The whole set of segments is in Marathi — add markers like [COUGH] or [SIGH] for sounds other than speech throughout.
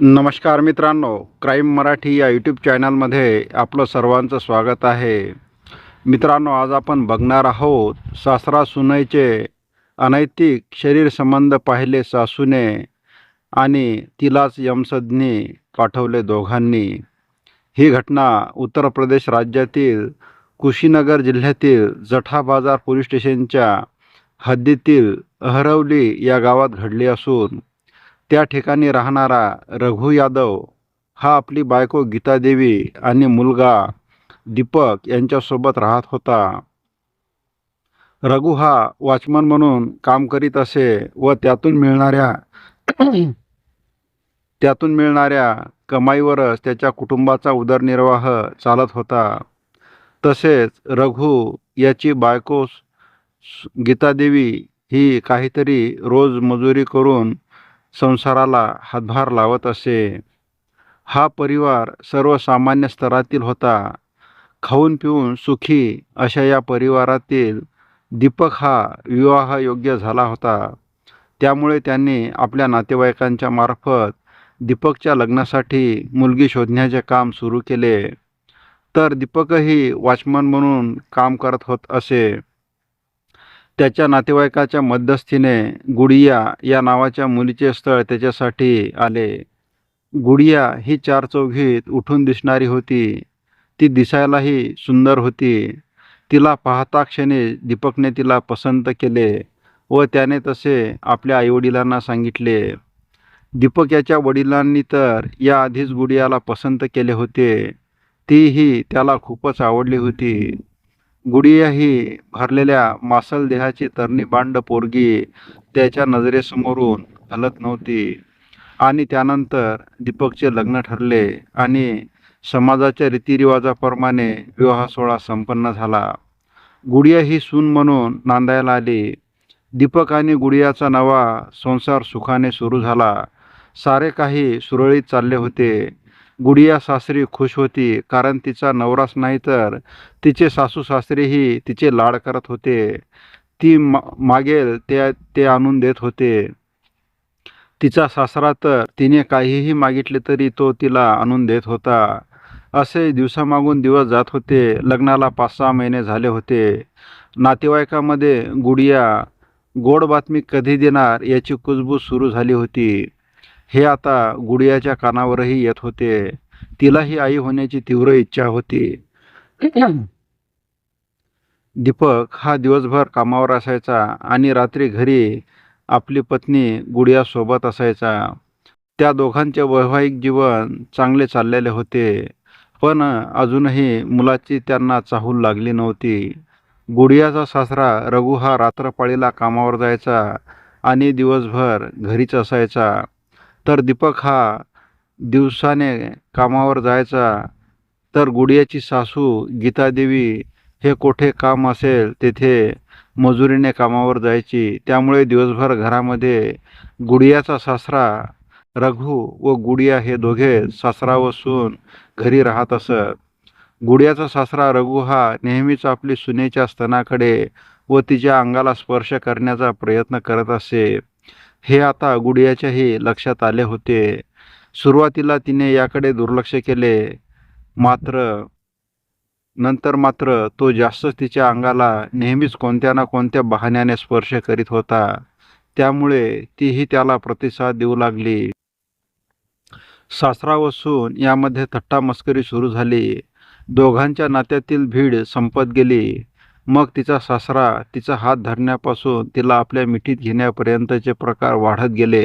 नमस्कार मित्रांनो क्राईम मराठी या यूट्यूब चॅनलमध्ये आपलं सर्वांचं स्वागत आहे. मित्रांनो आज आपण बघणार आहोत सासरा सुनेचे अनैतिक शरीर संबंध पाहिले सासूने आणि तिलाच यमसदनी पाठवले दोघांनी. ही घटना उत्तर प्रदेश राज्यातील कुशीनगर जिल्ह्यातील जठा बाजार पोलीस स्टेशनच्या हद्दीतील अहरवली या गावात घडली असून त्या ठिकाणी राहणारा रघु यादव हा आपली बायको गीतादेवी आणि मुलगा दीपक यांच्यासोबत राहत होता. रघु हा वॉचमन म्हणून काम करीत असे व त्यातून मिळणाऱ्या [CLEARS THROAT] त्यातून मिळणाऱ्या कमाईवरच त्याच्या कुटुंबाचा उदरनिर्वाह चालत होता. तसेच रघु याची बायको गीतादेवी ही काहीतरी रोज मजुरी करून संसाराला हातभार लावत असे. हा परिवार सर्वसामान्य स्तरातील होता. खाऊन पिऊन सुखी अशा या परिवारातील दीपक हा विवाहयोग्य झाला होता. त्यामुळे त्यांनी आपल्या नातेवाईकांच्या मार्फत दीपकच्या लग्नासाठी मुलगी शोधण्याचे काम सुरू केले. तर दीपकही वॉचमन म्हणून काम करत होत असे. त्याच्या नातेवाईकाच्या मध्यस्थीने गुडिया या नावाच्या मुलीचे स्थळ त्याच्यासाठी आले. गुडिया ही चार चौघीत उठून दिसणारी होती. ती दिसायलाही सुंदर होती. तिला पाहता क्षणी दीपकने तिला पसंत केले व त्याने तसे आपल्या आईवडिलांना सांगितले. दीपक याच्या वडिलांनी तर याआधीच गुडियाला पसंत केले होते. तीही त्याला खूपच आवडली होती. गुडिया ही भरलेल्या मासल देहाची तरणी बांड पोरगी त्याच्या नजरेसमोरून हलत नव्हती. आणि त्यानंतर दीपकचे लग्न ठरले आणि समाजाच्या रीतिरिवाजाप्रमाणे विवाह सोहळा संपन्न झाला. गुडिया ही सून म्हणून नांदायला आली. दीपक आणि गुडियाचा नवा संसार सुखाने सुरू झाला. सारे काही सुरळीत चालले होते. गुडिया सासरी खुश होती कारण तिचा नवराच नाही तर तिचे सासू सासरेही तिचे लाड करत होते. ती मा मागेल ते ते आणून देत होते. तिचा सासरा तर तिने काहीही मागितले तरी तो तिला आणून देत होता. असे दिवसामागून दिवस जात होते. लग्नाला पाच सहा महिने झाले होते. नातेवाईकामध्ये गुडिया गोड बातमी कधी देणार याची कुजबूज सुरू झाली होती. हे आता गुडियाच्या कानावरही येत होते. तिलाही आई होण्याची तीव्र इच्छा होती. दीपक हा दिवसभर कामावर असायचा आणि रात्री घरी आपली पत्नी गुडियासोबत असायचा. त्या दोघांचे वैवाहिक जीवन चांगले चाललेले होते. पण अजूनही मुलाची त्यांना चाहूल लागली नव्हती. गुडियाचा सासरा रघु हा रात्रपाळीला कामावर जायचा आणि दिवसभर घरीच असायचा. तर दीपक हा दिवसाने कामावर जायचा. तर गुडियाची सासू गीतादेवी हे कोठे काम असेल तेथे मजुरीने कामावर जायची. त्यामुळे दिवसभर घरामध्ये गुडियाचा सासरा रघु व गुडिया हे दोघे सासरा व सून घरी राहत असत. गुडियाचा सासरा रघु हा नेहमीच आपली सुनेच्या स्तनाकडे व तिच्या अंगाला स्पर्श करण्याचा प्रयत्न करत असे. हे आता गुडियाच्याही लक्षात आले होते. सुरुवातीला तिने याकडे दुर्लक्ष केले. मात्र नंतर मात्र तो जास्तच तिच्या अंगाला नेहमीच कोणत्या ना कोणत्या बहाण्याने स्पर्श करीत होता. त्यामुळे तीही त्याला प्रतिसाद देऊ लागली. सासरा सून यामध्ये थट्टा मस्करी सुरू झाली. दोघांच्या नात्यातील भीड संपत गेली. मग तिचा सासरा तिचा हात धरण्यापासून तिला आपल्या मिठीत घेण्यापर्यंतचे प्रकार वाढत गेले.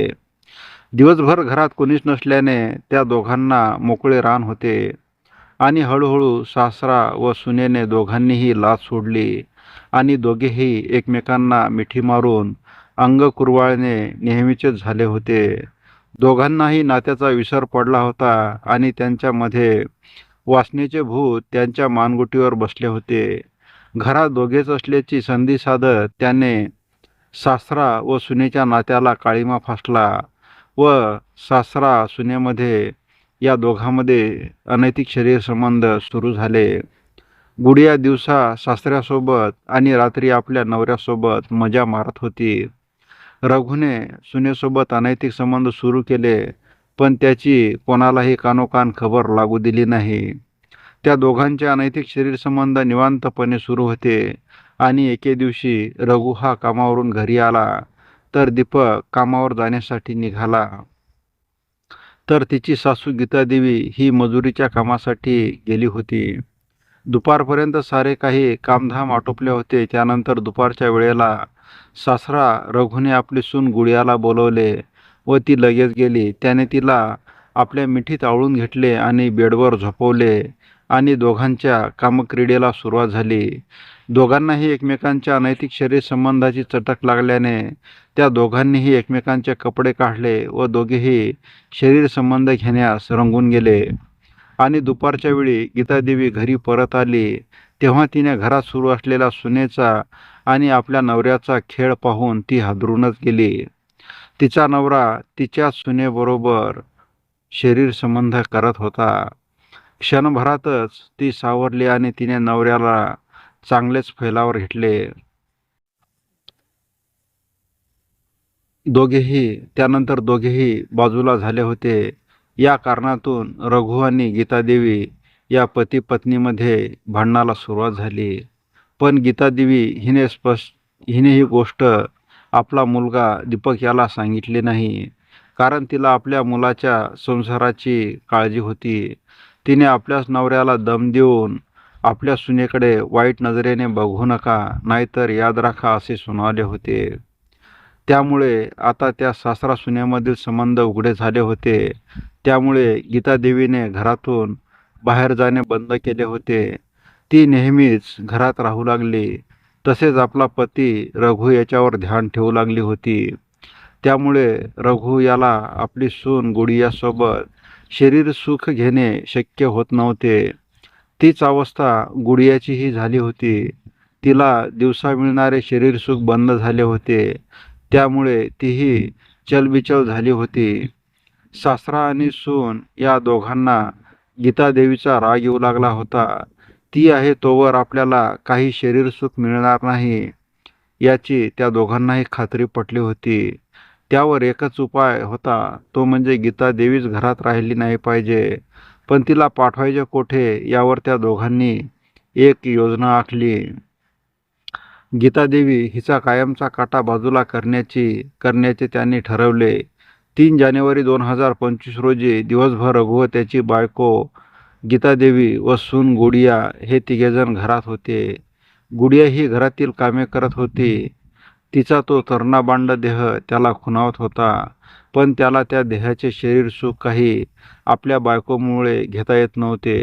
दिवसभर घरात कोणीच नसल्याने त्या दोघांना मोकळे रान होते आणि हळूहळू सासरा व सुनेने दोघांनीही लाच सोडली आणि दोघेही एकमेकांना मिठी मारून अंग कुरवाळणे नेहमीचेच झाले होते. दोघांनाही नात्याचा विसर पडला होता आणि त्यांच्यामध्ये वासनेचे भूत त्यांच्या मानगुटीवर बसले होते. घरात दोघेच असल्याची संधी साधत त्याने सासरा व सुनेच्या नात्याला काळीमा फासला व सासरा सुनेमध्ये या दोघांमध्ये अनैतिक शरीर संबंध सुरू झाले. गुडिया दिवसा सासऱ्यासोबत आणि रात्री आपल्या नवऱ्यासोबत मजा मारत होती. रघुने सुनेसोबत अनैतिक संबंध सुरू केले पण त्याची कोणालाही कानोकान खबर लागू दिली नाही. त्या दोघांचे अनैतिक शरीर संबंध निवांतपणे सुरू होते. आणि एके दिवशी रघु हा कामावरून घरी आला. तर दीपक कामावर जाण्यासाठी निघाला. तर तिची सासू गीतादेवी ही मजुरीच्या कामासाठी गेली होती. दुपारपर्यंत सारे काही कामधाम आटोपले होते. त्यानंतर दुपारच्या वेळेला सासरा रघुने आपली सून गुडियाला बोलवले व ती लगेच गेली. त्याने तिला आपल्या मिठीत आवळून घेतले आणि बेडवर झोपवले. आणि दोघांच्या कामक्रीडेला सुरुवात झाली. दोघांनाही एकमेकांच्या अनैतिक शरीर संबंधाची चटक लागल्याने त्या दोघांनीही एकमेकांचे कपडे काढले व दोघेही शरीर संबंध घेण्यास रंगून गेले. आणि दुपारच्या वेळी गीतादेवी घरी परत आली. तेव्हा तिने घरात सुरू असलेला सुनेचा आणि आपल्या नवऱ्याचा खेळ पाहून ती हादरूनच गेली. तिचा नवरा तिच्या सुनेबरोबर शरीर संबंध करत होता. क्षणभरातच ती सावरली आणि तिने नवऱ्याला चांगलेच फैलावर घेतले. दोघेही त्यानंतर दोघेही बाजूला झाले होते. या कारणातून रघु आणि गीतादेवी या पती पत्नीमध्ये भांडणाला सुरुवात झाली. पण गीतादेवी हिने स्पष्ट हिने ही गोष्ट आपला मुलगा दीपक याला सांगितली नाही. कारण तिला आपल्या मुलाच्या संसाराची काळजी होती. तिने आपल्याच नवऱ्याला दम देऊन आपल्या सुनेकडे वाईट नजरेने बघू नका नाहीतर याद राखा असे सुनावले होते. त्यामुळे आता त्या सासरा सुनेमधील संबंध उघडे झाले होते. त्यामुळे गीतादेवीने घरातून बाहेर जाणे बंद केले होते. ती नेहमीच घरात राहू लागली. तसेच आपला पती रघु याच्यावर ध्यान ठेवू लागली होती. त्यामुळे रघु याला आपली सून गुडियासोबत शरीर सुख घेणे शक्य होत नव्हते. तीच अवस्था गुडियाचीही झाली होती. तिला दिवसा मिळणारे शरीर सुख बंद झाले होते. त्यामुळे तीही चलबिचल झाली होती. सासरा आणि सून या दोघांना गीतादेवीचा राग येऊ लागला होता. ती आहे तोवर आपल्याला काही शरीर सुख मिळणार नाही. याची त्या दोघांनाही खात्री पटली होती. त्यावर एकच उपाय होता. तो म्हणजे गीतादेवीच घरात राहिली नाही पाहिजे. पण तिला पाठवायचे कोठे यावर त्या दोघांनी एक योजना आखली. गीतादेवी हिचा कायमचा काटा बाजूला करण्याची करण्याचे त्यांनी ठरवले. तीन जानेवारी दोन हजार पंचवीस रोजी दिवसभर रघुव व त्याची बायको गीतादेवी व सून गुडिया हे तिघेजण घरात होते. गुडिया ही घरातील कामे करत होती. तिचा तो तरुणाबांड देह त्याला खुणावत होता पण त्याला त्या देहाचे शरीर सुख काही आपल्या बायकोमुळे घेता येत नव्हते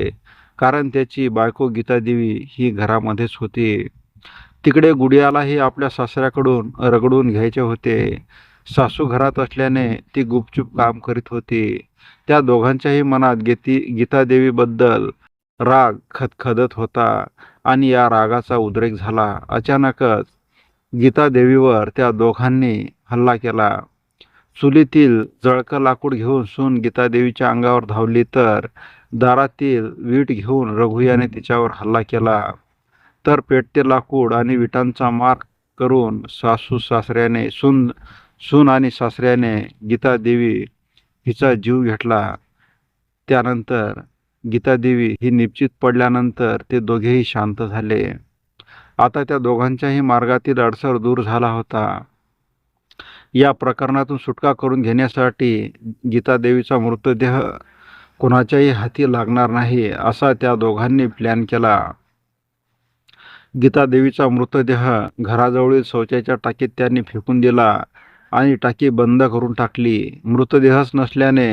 कारण त्याची बायको गीतादेवी ही घरामध्येच होती. तिकडे गुडियालाही आपल्या सासऱ्याकडून रगडून घ्यायचे होते. सासू घरात असल्याने ती गुपचूप काम करीत होती. त्या दोघांच्याही मनात गीती गीतादेवीबद्दल राग खदखदत होता आणि या रागाचा उद्रेक झाला. अचानकच गीतादेवीवर त्या दोघांनी हल्ला केला. चुलीतील जळकं लाकूड घेऊन सून गीतादेवीच्या अंगावर धावली तर दारातील वीट घेऊन रघु याने तिच्यावर हल्ला केला. तर पेटते लाकूड आणि विटांचा मार करून सासू सासऱ्याने सून सून आणि सासऱ्याने गीतादेवी हिचा जीव घेतला. त्यानंतर गीतादेवी ही निश्चित पडल्यानंतर ते दोघेही शांत झाले. आता त्या दोघांच्याही मार्गातील अडसर दूर झाला होता. या प्रकरणातून सुटका करून घेण्यासाठी गीतादेवीचा मृतदेह कोणाच्याही हाती लागणार नाही असा त्या दोघांनी प्लॅन केला. गीतादेवीचा मृतदेह घराजवळील शौचाच्या टाकीत त्यांनी फेकून दिला आणि टाकी बंद करून टाकली. मृतदेहच नसल्याने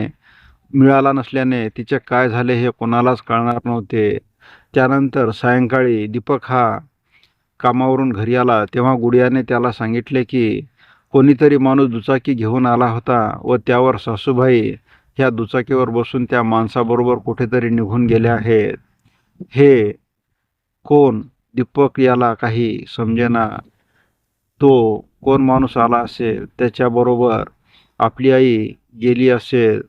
मिळाला नसल्याने तिचे काय झाले हे कोणालाच कळणार नव्हते. त्यानंतर सायंकाळी दीपक हा कामावरून घरी आला तेव्हा गुडियाने त्याला सांगितले की कोणीतरी माणूस दुचाकी घेऊन आला होता व त्यावर सासूबाई ह्या दुचाकीवर बसून त्या माणसाबरोबर कुठेतरी निघून गेले आहेत. हे कोण? दीपक याला काही समजेना. तो कोण माणूस आला असेल त्याच्याबरोबर आपली आई गेली असेल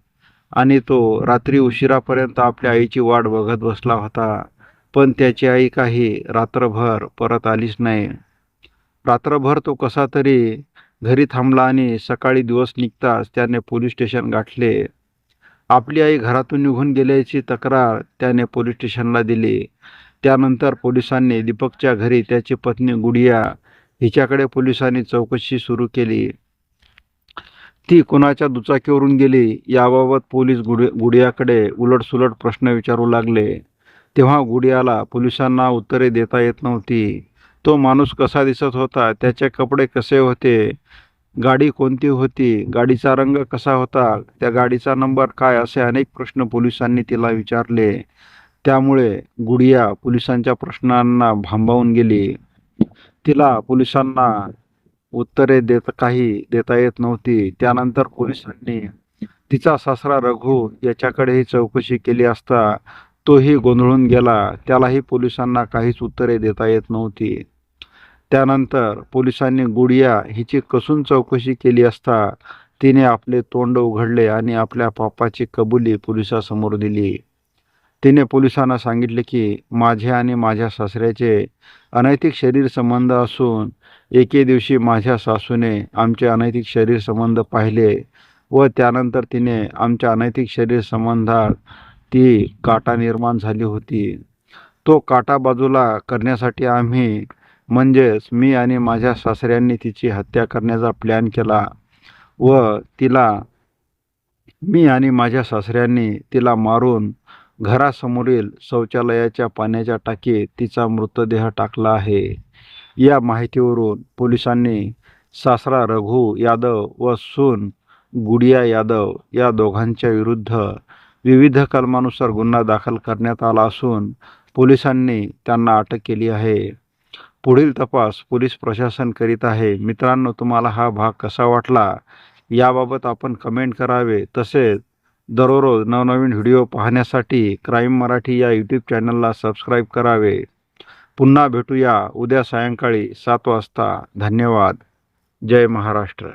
आणि तो रात्री उशिरापर्यंत आपल्या आईची वाट बघत बसला होता. पण त्याची आई काही रात्रभर परत आलीच नाही. रात्रभर तो कसा तरी घरी थांबला आणि सकाळी दिवस निघताच त्याने पोलीस स्टेशन गाठले. आपली आई घरातून निघून गेल्याची तक्रार त्याने पोलीस स्टेशनला दिली. त्यानंतर पोलिसांनी दीपकच्या घरी त्याची पत्नी गुडिया हिच्याकडे पोलिसांनी चौकशी सुरू केली. ती कुणाच्या दुचाकीवरून गेली याबाबत पोलीस गुड गुडियाकडे उलटसुलट प्रश्न विचारू लागले. तेव्हा गुडियाला पोलिसांना उत्तरे देता येत नव्हती. तो माणूस कसा दिसत होता? त्याचे कपडे कसे होते? गाडी कोणती होती? गाडीचा रंग कसा होता? त्या गाडीचा नंबर काय? असे अनेक प्रश्न पोलिसांनी तिला विचारले. त्यामुळे गुडिया पोलिसांच्या प्रश्नांना भांबावून गेली. तिला पोलिसांना उत्तरे देत काही देता येत नव्हती. त्यानंतर पोलिसांनी तिचा सासरा रघु याच्याकडेही चौकशी केली असता तोही गोंधळून गेला. त्यालाही पोलिसांना काहीच उत्तरे देता येत नव्हती. त्यानंतर पोलिसांनी गुडिया हिची कसून चौकशी केली असता तिने आपले तोंड उघडले आणि आपल्या पापाची कबुली पोलिसासमोर दिली. तिने पोलिसांना सांगितले की माझे आणि माझ्या सासऱ्याचे अनैतिक शरीर संबंध असून एके दिवशी माझ्या सासूने आमचे अनैतिक शरीर संबंध पाहिले व त्यानंतर तिने आमच्या अनैतिक शरीर संबंधात ती काटा निर्माण झाली होती. तो काटा बाजूला करण्यासाठी आम्ही म्हणजेच मी आणि माझ्या सासऱ्यांनी तिची हत्या करण्याचा प्लॅन केला व तिला मी आणि माझ्या सासऱ्यांनी तिला मारून घरासमोरील शौचालयाच्या पाण्याच्या टाकीत तिचा मृतदेह टाकला आहे. या माहितीवरून पोलिसांनी सासरा रघु यादव व सून गुडिया यादव या दोघांच्या विरुद्ध विविध कलमानुसार गुन्हा दाखल करण्यात आला असून पोलिसांनी त्यांना अटक केली आहे. पुढील तपास पोलीस प्रशासन करीत आहे. मित्रांनो तुम्हाला हा भाग कसा वाटला याबाबत आपण कमेंट करावे. तसेच दररोज नवनवीन व्हिडिओ पाहण्यासाठी क्राईम मराठी या यूट्यूब चॅनलला सबस्क्राईब करावे. पुन्हा भेटूया उद्या सायंकाळी सात वाजता. धन्यवाद. जय महाराष्ट्र.